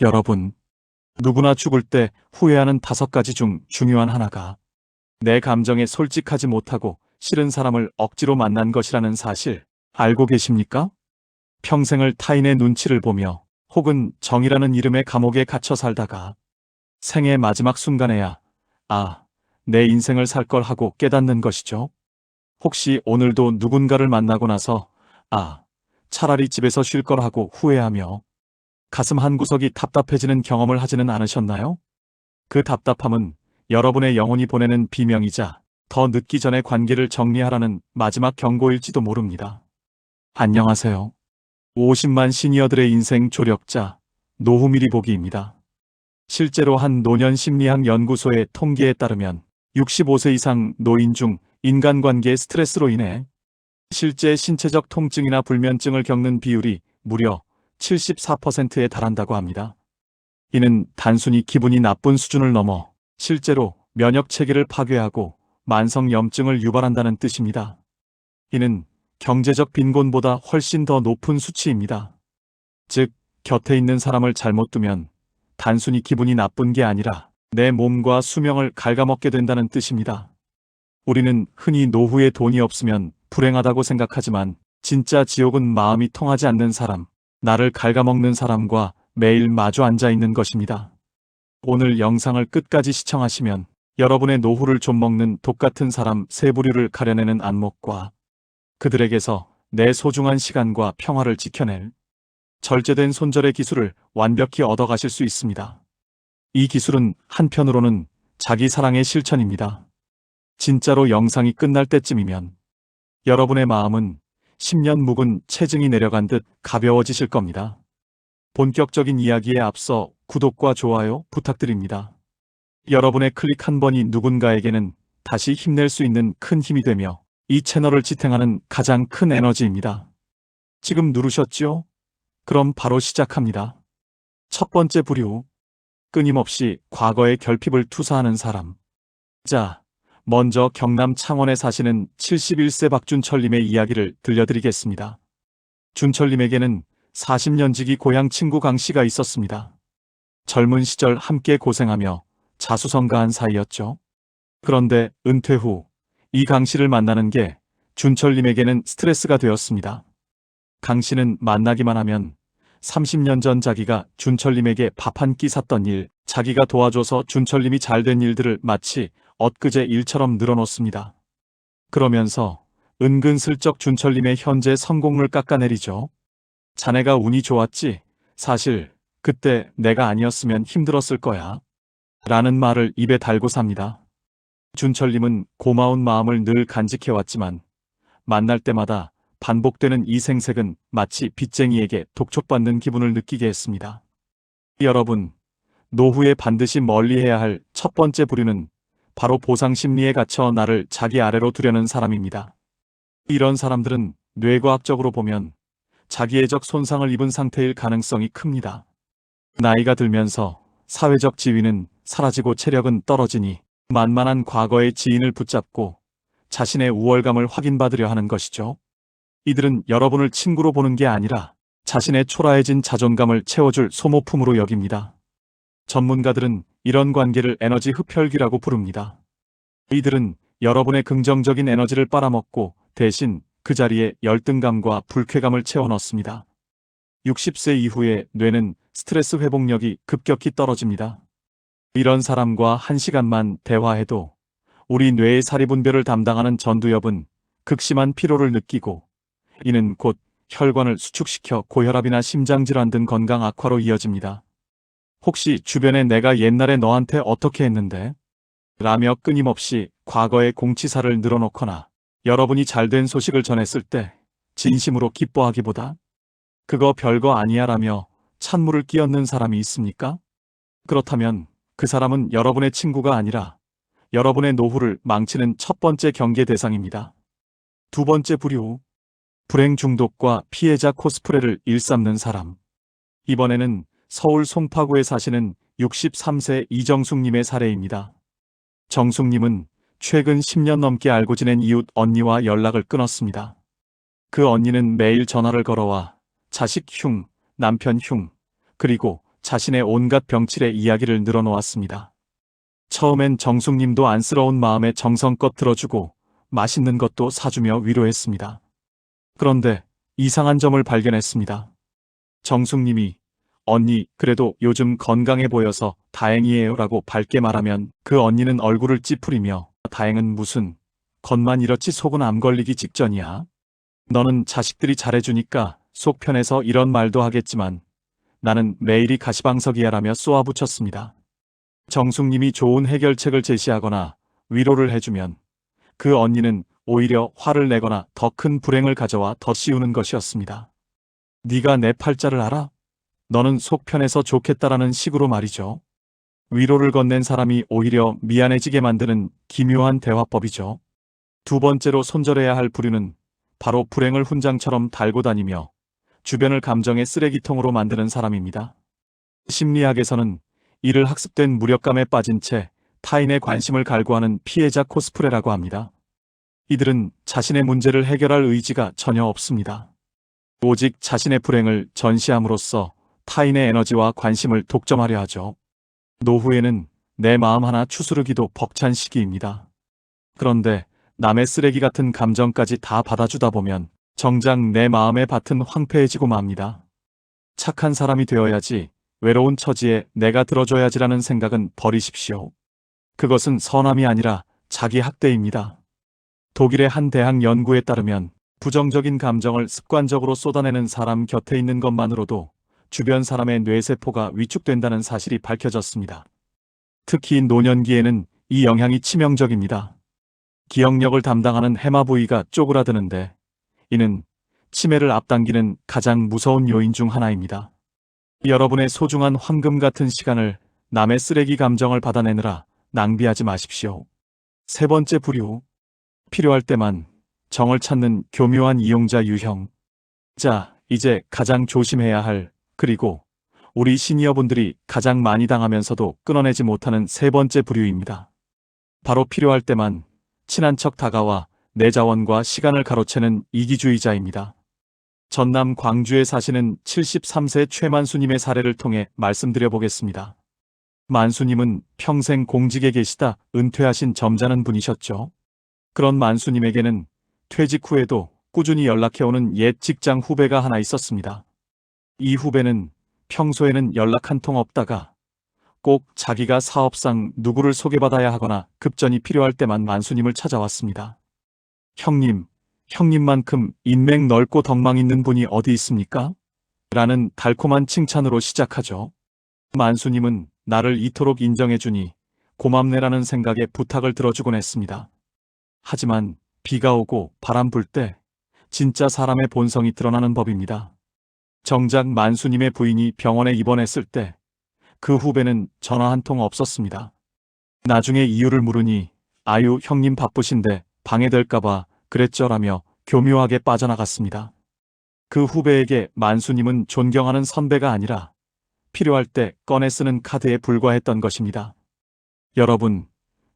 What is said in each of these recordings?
여러분, 누구나 죽을 때 후회하는 다섯 가지 중 중요한 하나가 내 감정에 솔직하지 못하고 싫은 사람을 억지로 만난 것이라는 사실 알고 계십니까? 평생을 타인의 눈치를 보며 혹은 정이라는 이름의 감옥에 갇혀 살다가 생의 마지막 순간에야 아, 내 인생을 살 걸 하고 깨닫는 것이죠. 혹시 오늘도 누군가를 만나고 나서 아, 차라리 집에서 쉴 걸 하고 후회하며 가슴 한 구석이 답답해지는 경험을 하지는 않으셨나요? 그 답답함은 여러분의 영혼이 보내는 비명이자 더 늦기 전에 관계를 정리하라는 마지막 경고일지도 모릅니다. 안녕하세요. 50만 시니어들의 인생 조력자 노후미리 보기입니다. 실제로 한 노년 심리학 연구소의 통계에 따르면 65세 이상 노인 중 인간관계 스트레스로 인해 실제 신체적 통증이나 불면증을 겪는 비율이 무려 74%에 달한다고 합니다. 이는 단순히 기분이 나쁜 수준을 넘어 실제로 면역 체계를 파괴하고 만성 염증을 유발한다는 뜻입니다. 이는 경제적 빈곤보다 훨씬 더 높은 수치입니다. 즉, 곁에 있는 사람을 잘못 두면 단순히 기분이 나쁜 게 아니라 내 몸과 수명을 갉아먹게 된다는 뜻입니다. 우리는 흔히 노후에 돈이 없으면 불행하다고 생각하지만 진짜 지옥은 마음이 통하지 않는 사람, 나를 갉아먹는 사람과 매일 마주 앉아 있는 것입니다. 오늘 영상을 끝까지 시청하시면 여러분의 노후를 좀 먹는 독 같은 사람 세 부류를 가려내는 안목과 그들에게서 내 소중한 시간과 평화를 지켜낼 절제된 손절의 기술을 완벽히 얻어가실 수 있습니다. 이 기술은 한편으로는 자기 사랑의 실천입니다. 진짜로 영상이 끝날 때쯤이면 여러분의 마음은 10년 묵은 체증이 내려간 듯 가벼워지실 겁니다. 본격적인 이야기에 앞서 구독과 좋아요 부탁드립니다. 여러분의 클릭 한 번이 누군가에게는 다시 힘낼 수 있는 큰 힘이 되며 이 채널을 지탱하는 가장 큰 에너지입니다. 지금 누르셨죠? 그럼 바로 시작합니다. 첫 번째 부류. 끊임없이 과거의 결핍을 투사하는 사람. 자, 먼저 경남 창원에 사시는 71세 박준철님의 이야기를 들려드리겠습니다. 준철님에게는 40년 지기 고향 친구 강 씨가 있었습니다. 젊은 시절 함께 고생하며 자수성가한 사이였죠. 그런데 은퇴 후 이 강 씨를 만나는 게 준철님에게는 스트레스가 되었습니다. 강 씨는 만나기만 하면 30년 전 자기가 준철님에게 밥 한 끼 샀던 일, 자기가 도와줘서 준철님이 잘 된 일들을 마치 엊그제 일처럼 늘어놓습니다. 그러면서 은근슬쩍 준철님의 현재 성공을 깎아내리죠. 자네가 운이 좋았지. 사실 그때 내가 아니었으면 힘들었을 거야. 라는 말을 입에 달고 삽니다. 준철님은 고마운 마음을 늘 간직해왔지만 만날 때마다 반복되는 이 생색은 마치 빚쟁이에게 독촉받는 기분을 느끼게 했습니다. 여러분, 노후에 반드시 멀리해야 할 첫 번째 부류는 바로 보상 심리에 갇혀 나를 자기 아래로 두려는 사람입니다. 이런 사람들은 뇌과학적으로 보면 자기애적 손상을 입은 상태일 가능성이 큽니다. 나이가 들면서 사회적 지위는 사라지고 체력은 떨어지니 만만한 과거의 지인을 붙잡고 자신의 우월감을 확인받으려 하는 것이죠. 이들은 여러분을 친구로 보는 게 아니라 자신의 초라해진 자존감을 채워줄 소모품으로 여깁니다. 전문가들은 이런 관계를 에너지 흡혈귀라고 부릅니다. 이들은 여러분의 긍정적인 에너지를 빨아먹고 대신 그 자리에 열등감과 불쾌감을 채워 넣습니다. 60세 이후에 뇌는 스트레스 회복력이 급격히 떨어집니다. 이런 사람과 한 시간만 대화해도 우리 뇌의 사리분별을 담당하는 전두엽은 극심한 피로를 느끼고 이는 곧 혈관을 수축시켜 고혈압이나 심장질환 등 건강 악화로 이어집니다. 혹시 주변에 내가 옛날에 너한테 어떻게 했는데? 라며 끊임없이 과거의 공치사를 늘어놓거나 여러분이 잘된 소식을 전했을 때 진심으로 기뻐하기보다 그거 별거 아니야 라며 찬물을 끼얹는 사람이 있습니까? 그렇다면 그 사람은 여러분의 친구가 아니라 여러분의 노후를 망치는 첫 번째 경계 대상입니다. 두 번째 부류. 불행 중독과 피해자 코스프레를 일삼는 사람. 이번에는 서울 송파구에 사시는 63세 이정숙님의 사례입니다. 정숙님은 최근 10년 넘게 알고 지낸 이웃 언니와 연락을 끊었습니다. 그 언니는 매일 전화를 걸어와 자식 흉, 남편 흉, 그리고 자신의 온갖 병칠의 이야기를 늘어놓았습니다. 처음엔 정숙님도 안쓰러운 마음에 정성껏 들어주고 맛있는 것도 사주며 위로했습니다. 그런데 이상한 점을 발견했습니다. 정숙님이 언니, 그래도 요즘 건강해 보여서 다행이에요 라고 밝게 말하면 그 언니는 얼굴을 찌푸리며 다행은 무슨 겉만 이렇지 속은 암 걸리기 직전이야. 너는 자식들이 잘해주니까 속 편해서 이런 말도 하겠지만 나는 매일이 가시방석이야 라며 쏘아붙였습니다. 정숙님이 좋은 해결책을 제시하거나 위로를 해주면 그 언니는 오히려 화를 내거나 더 큰 불행을 가져와 덧씌우는 것이었습니다. 네가 내 팔자를 알아? 너는 속 편해서 좋겠다라는 식으로 말이죠. 위로를 건넨 사람이 오히려 미안해지게 만드는 기묘한 대화법이죠. 두 번째로 손절해야 할 부류는 바로 불행을 훈장처럼 달고 다니며 주변을 감정의 쓰레기통으로 만드는 사람입니다. 심리학에서는 이를 학습된 무력감에 빠진 채 타인의 관심을 갈구하는 피해자 코스프레라고 합니다. 이들은 자신의 문제를 해결할 의지가 전혀 없습니다. 오직 자신의 불행을 전시함으로써 타인의 에너지와 관심을 독점하려 하죠. 노후에는 내 마음 하나 추스르기도 벅찬 시기입니다. 그런데 남의 쓰레기 같은 감정까지 다 받아주다 보면 정작 내 마음의 밭은 황폐해지고 맙니다. 착한 사람이 되어야지 외로운 처지에 내가 들어줘야지라는 생각은 버리십시오. 그것은 선함이 아니라 자기 학대입니다. 독일의 한 대학 연구에 따르면 부정적인 감정을 습관적으로 쏟아내는 사람 곁에 있는 것만으로도 주변 사람의 뇌세포가 위축된다는 사실이 밝혀졌습니다. 특히 노년기에는 이 영향이 치명적입니다. 기억력을 담당하는 해마 부위가 쪼그라드는데 이는 치매를 앞당기는 가장 무서운 요인 중 하나입니다. 여러분의 소중한 황금 같은 시간을 남의 쓰레기 감정을 받아내느라 낭비하지 마십시오. 세 번째 부류. 필요할 때만 정을 찾는 교묘한 이용자 유형. 자, 이제 가장 조심해야 할, 그리고 우리 시니어분들이 가장 많이 당하면서도 끊어내지 못하는 세 번째 부류입니다. 바로 필요할 때만 친한 척 다가와 내 자원과 시간을 가로채는 이기주의자입니다. 전남 광주에 사시는 73세 최만수님의 사례를 통해 말씀드려 보겠습니다. 만수님은 평생 공직에 계시다 은퇴하신 점잖은 분이셨죠. 그런 만수님에게는 퇴직 후에도 꾸준히 연락해오는 옛 직장 후배가 하나 있었습니다. 이 후배는 평소에는 연락 한 통 없다가 꼭 자기가 사업상 누구를 소개받아야 하거나 급전이 필요할 때만 만수님을 찾아왔습니다. 형님, 형님만큼 인맥 넓고 덕망 있는 분이 어디 있습니까? 라는 달콤한 칭찬으로 시작하죠. 만수님은 나를 이토록 인정해주니 고맙네라는 생각에 부탁을 들어주곤 했습니다. 하지만 비가 오고 바람 불 때 진짜 사람의 본성이 드러나는 법입니다. 정작 만수님의 부인이 병원에 입원했을 때 그 후배는 전화 한 통 없었습니다. 나중에 이유를 물으니 아유 형님 바쁘신데 방해될까봐 그랬죠라며 교묘하게 빠져나갔습니다. 그 후배에게 만수님은 존경하는 선배가 아니라 필요할 때 꺼내 쓰는 카드에 불과했던 것입니다. 여러분,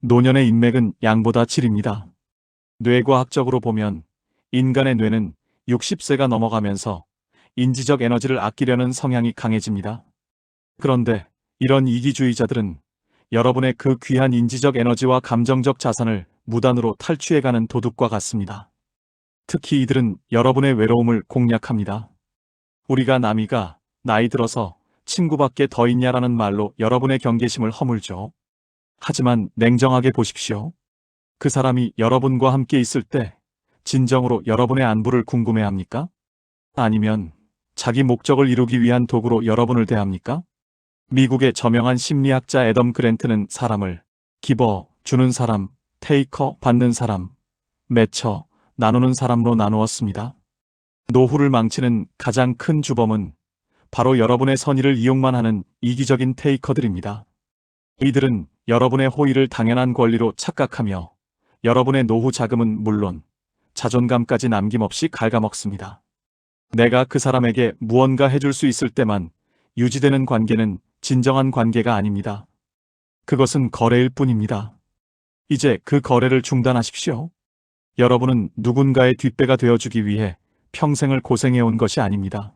노년의 인맥은 양보다 질입니다. 뇌과학적으로 보면 인간의 뇌는 60세가 넘어가면서 인지적 에너지를 아끼려는 성향이 강해집니다. 그런데 이런 이기주의자들은 여러분의 그 귀한 인지적 에너지와 감정적 자산을 무단으로 탈취해가는 도둑과 같습니다. 특히 이들은 여러분의 외로움을 공략합니다. 우리가 남이가 나이 들어서 친구밖에 더 있냐라는 말로 여러분의 경계심을 허물죠. 하지만 냉정하게 보십시오. 그 사람이 여러분과 함께 있을 때 진정으로 여러분의 안부를 궁금해합니까? 아니면 자기 목적을 이루기 위한 도구로 여러분을 대합니까? 미국의 저명한 심리학자 애덤 그랜트는 사람을 기버, 주는 사람, 테이커, 받는 사람, 매처, 나누는 사람으로 나누었습니다. 노후를 망치는 가장 큰 주범은 바로 여러분의 선의를 이용만 하는 이기적인 테이커들입니다. 이들은 여러분의 호의를 당연한 권리로 착각하며 여러분의 노후 자금은 물론 자존감까지 남김없이 갉아먹습니다. 내가 그 사람에게 무언가 해줄 수 있을 때만 유지되는 관계는 진정한 관계가 아닙니다. 그것은 거래일 뿐입니다. 이제 그 거래를 중단하십시오. 여러분은 누군가의 뒷배가 되어주기 위해 평생을 고생해온 것이 아닙니다.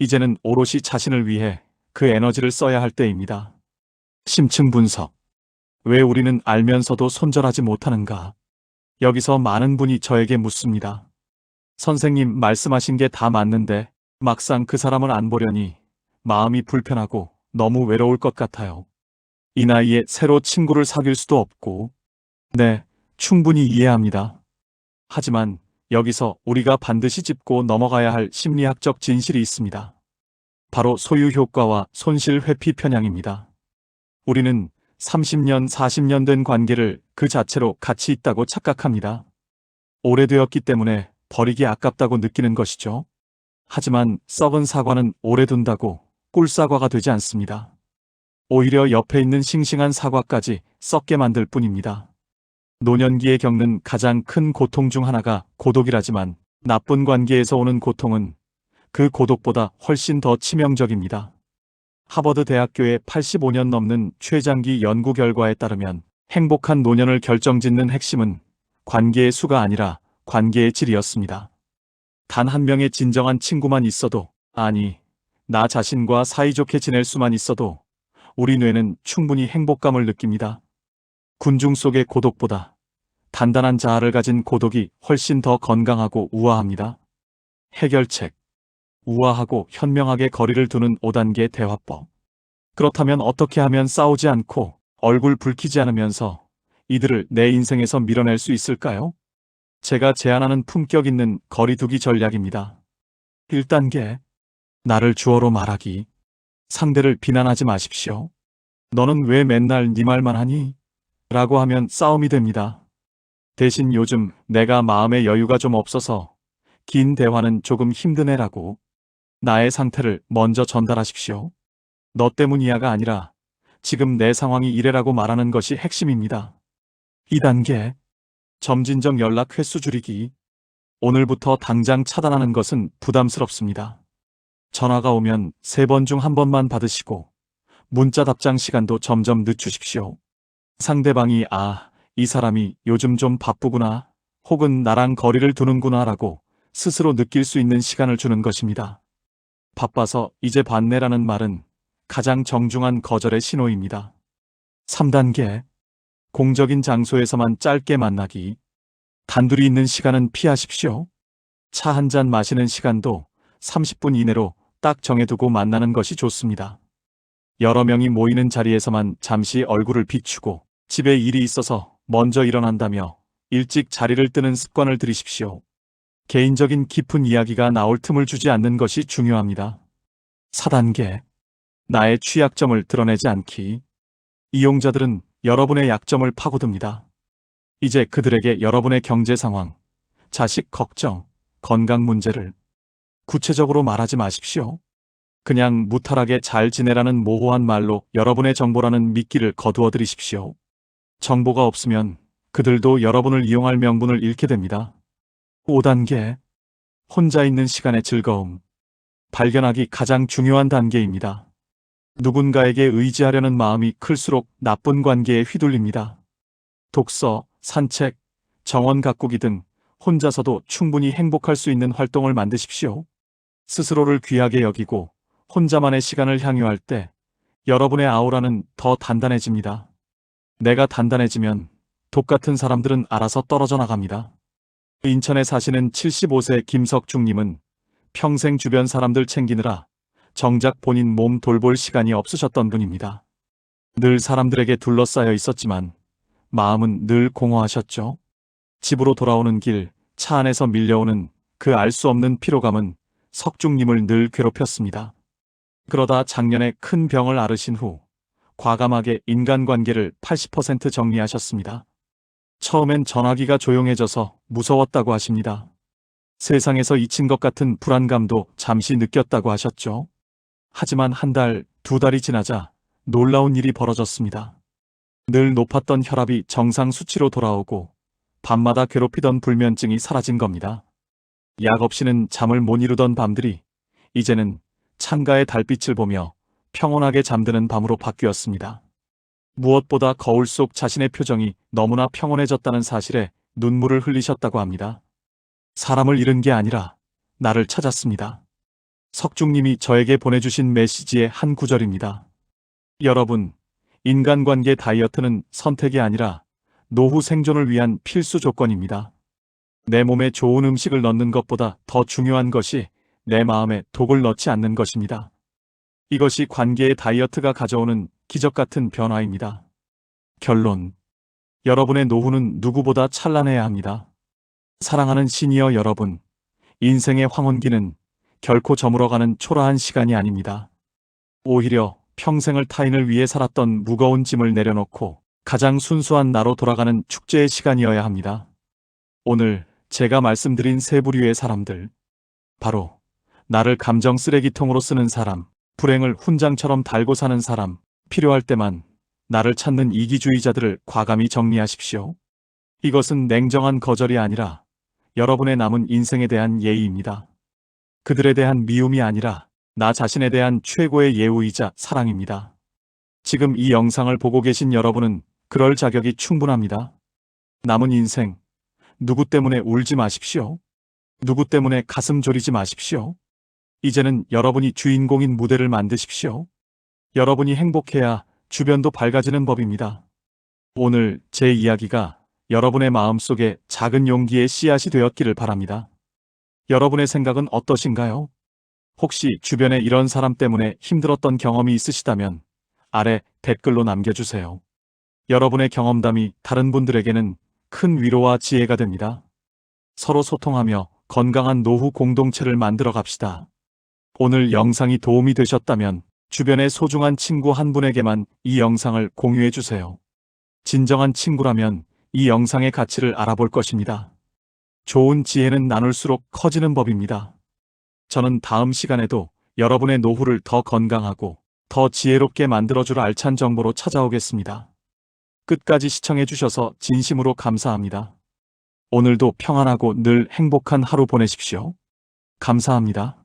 이제는 오롯이 자신을 위해 그 에너지를 써야 할 때입니다. 심층 분석. 왜 우리는 알면서도 손절하지 못하는가? 여기서 많은 분이 저에게 묻습니다. 선생님 말씀하신 게 다 맞는데 막상 그 사람을 안 보려니 마음이 불편하고 너무 외로울 것 같아요. 이 나이에 새로 친구를 사귈 수도 없고. 네, 충분히 이해합니다. 하지만 여기서 우리가 반드시 짚고 넘어가야 할 심리학적 진실이 있습니다. 바로 소유 효과와 손실 회피 편향입니다. 우리는 30년, 40년 된 관계를 그 자체로 가치 있다고 착각합니다. 오래되었기 때문에 버리기 아깝다고 느끼는 것이죠. 하지만 썩은 사과는 오래 둔다고 꿀사과가 되지 않습니다. 오히려 옆에 있는 싱싱한 사과까지 썩게 만들 뿐입니다. 노년기에 겪는 가장 큰 고통 중 하나가 고독이라지만 나쁜 관계에서 오는 고통은 그 고독보다 훨씬 더 치명적입니다. 하버드 대학교의 85년 넘는 최장기 연구 결과에 따르면 행복한 노년을 결정짓는 핵심은 관계의 수가 아니라 관계의 질이었습니다. 단 한 명의 진정한 친구만 있어도, 아니, 나 자신과 사이좋게 지낼 수만 있어도 우리 뇌는 충분히 행복감을 느낍니다. 군중 속의 고독보다 단단한 자아를 가진 고독이 훨씬 더 건강하고 우아합니다. 해결책. 우아하고 현명하게 거리를 두는 5단계 대화법. 그렇다면 어떻게 하면 싸우지 않고 얼굴 붉히지 않으면서 이들을 내 인생에서 밀어낼 수 있을까요? 제가 제안하는 품격 있는 거리두기 전략입니다. 1단계. 나를 주어로 말하기. 상대를 비난하지 마십시오. 너는 왜 맨날 네 말만 하니? 라고 하면 싸움이 됩니다. 대신 요즘 내가 마음의 여유가 좀 없어서 긴 대화는 조금 힘드네라고 나의 상태를 먼저 전달하십시오. 너 때문이야가 아니라 지금 내 상황이 이래라고 말하는 것이 핵심입니다. 2단계 점진적 연락 횟수 줄이기 오늘부터 당장 차단하는 것은 부담스럽습니다. 전화가 오면 세 번 중 한 번만 받으시고 문자 답장 시간도 점점 늦추십시오. 상대방이 아, 이 사람이 요즘 좀 바쁘구나 혹은 나랑 거리를 두는구나 라고 스스로 느낄 수 있는 시간을 주는 것입니다. 바빠서 이제 반내라는 말은 가장 정중한 거절의 신호입니다. 3단계 공적인 장소에서만 짧게 만나기 단둘이 있는 시간은 피하십시오. 차 한 잔 마시는 시간도 30분 이내로 딱 정해두고 만나는 것이 좋습니다. 여러 명이 모이는 자리에서만 잠시 얼굴을 비추고 집에 일이 있어서 먼저 일어난다며 일찍 자리를 뜨는 습관을 들이십시오. 개인적인 깊은 이야기가 나올 틈을 주지 않는 것이 중요합니다. 4단계. 나의 취약점을 드러내지 않기. 이용자들은 여러분의 약점을 파고듭니다. 이제 그들에게 여러분의 경제 상황, 자식 걱정, 건강 문제를 구체적으로 말하지 마십시오. 그냥 무탈하게 잘 지내라는 모호한 말로 여러분의 정보라는 미끼를 거두어 드리십시오. 정보가 없으면 그들도 여러분을 이용할 명분을 잃게 됩니다. 5단계. 혼자 있는 시간의 즐거움. 발견하기 가장 중요한 단계입니다. 누군가에게 의지하려는 마음이 클수록 나쁜 관계에 휘둘립니다. 독서, 산책, 정원 가꾸기 등 혼자서도 충분히 행복할 수 있는 활동을 만드십시오. 스스로를 귀하게 여기고 혼자만의 시간을 향유할 때 여러분의 아우라는 더 단단해집니다. 내가 단단해지면 독 같은 사람들은 알아서 떨어져 나갑니다. 인천에 사시는 75세 김석중님은 평생 주변 사람들 챙기느라 정작 본인 몸 돌볼 시간이 없으셨던 분입니다. 늘 사람들에게 둘러싸여 있었지만 마음은 늘 공허하셨죠. 집으로 돌아오는 길, 차 안에서 밀려오는 그 알 수 없는 피로감은 석중님을 늘 괴롭혔습니다. 그러다 작년에 큰 병을 앓으신 후 과감하게 인간관계를 80% 정리하셨습니다. 처음엔 전화기가 조용해져서 무서웠다고 하십니다. 세상에서 잊힌 것 같은 불안감도 잠시 느꼈다고 하셨죠. 하지만 한 달, 두 달이 지나자 놀라운 일이 벌어졌습니다. 늘 높았던 혈압이 정상 수치로 돌아오고 밤마다 괴롭히던 불면증이 사라진 겁니다. 약 없이는 잠을 못 이루던 밤들이 이제는 창가의 달빛을 보며 평온하게 잠드는 밤으로 바뀌었습니다. 무엇보다 거울 속 자신의 표정이 너무나 평온해졌다는 사실에 눈물을 흘리셨다고 합니다. 사람을 잃은 게 아니라 나를 찾았습니다. 석중님이 저에게 보내주신 메시지의 한 구절입니다. 여러분, 인간관계 다이어트는 선택이 아니라 노후 생존을 위한 필수 조건입니다. 내 몸에 좋은 음식을 넣는 것보다 더 중요한 것이 내 마음에 독을 넣지 않는 것입니다. 이것이 관계의 다이어트가 가져오는 기적 같은 변화입니다. 결론. 여러분의 노후는 누구보다 찬란해야 합니다. 사랑하는 시니어 여러분, 인생의 황혼기는 결코 저물어가는 초라한 시간이 아닙니다. 오히려 평생을 타인을 위해 살았던 무거운 짐을 내려놓고 가장 순수한 나로 돌아가는 축제의 시간이어야 합니다. 오늘 제가 말씀드린 세 부류의 사람들. 바로 나를 감정 쓰레기통으로 쓰는 사람, 불행을 훈장처럼 달고 사는 사람, 필요할 때만 나를 찾는 이기주의자들을 과감히 정리하십시오. 이것은 냉정한 거절이 아니라 여러분의 남은 인생에 대한 예의입니다. 그들에 대한 미움이 아니라 나 자신에 대한 최고의 예우이자 사랑입니다. 지금 이 영상을 보고 계신 여러분은 그럴 자격이 충분합니다. 남은 인생, 누구 때문에 울지 마십시오. 누구 때문에 가슴 졸이지 마십시오. 이제는 여러분이 주인공인 무대를 만드십시오. 여러분이 행복해야 주변도 밝아지는 법입니다. 오늘 제 이야기가 여러분의 마음속에 작은 용기의 씨앗이 되었기를 바랍니다. 여러분의 생각은 어떠신가요? 혹시 주변에 이런 사람 때문에 힘들었던 경험이 있으시다면 아래 댓글로 남겨주세요. 여러분의 경험담이 다른 분들에게는 큰 위로와 지혜가 됩니다. 서로 소통하며 건강한 노후 공동체를 만들어 갑시다. 오늘 영상이 도움이 되셨다면 주변의 소중한 친구 한 분에게만 이 영상을 공유해 주세요. 진정한 친구라면 이 영상의 가치를 알아볼 것입니다. 좋은 지혜는 나눌수록 커지는 법입니다. 저는 다음 시간에도 여러분의 노후를 더 건강하고 더 지혜롭게 만들어줄 알찬 정보로 찾아오겠습니다. 끝까지 시청해주셔서 진심으로 감사합니다. 오늘도 평안하고 늘 행복한 하루 보내십시오. 감사합니다.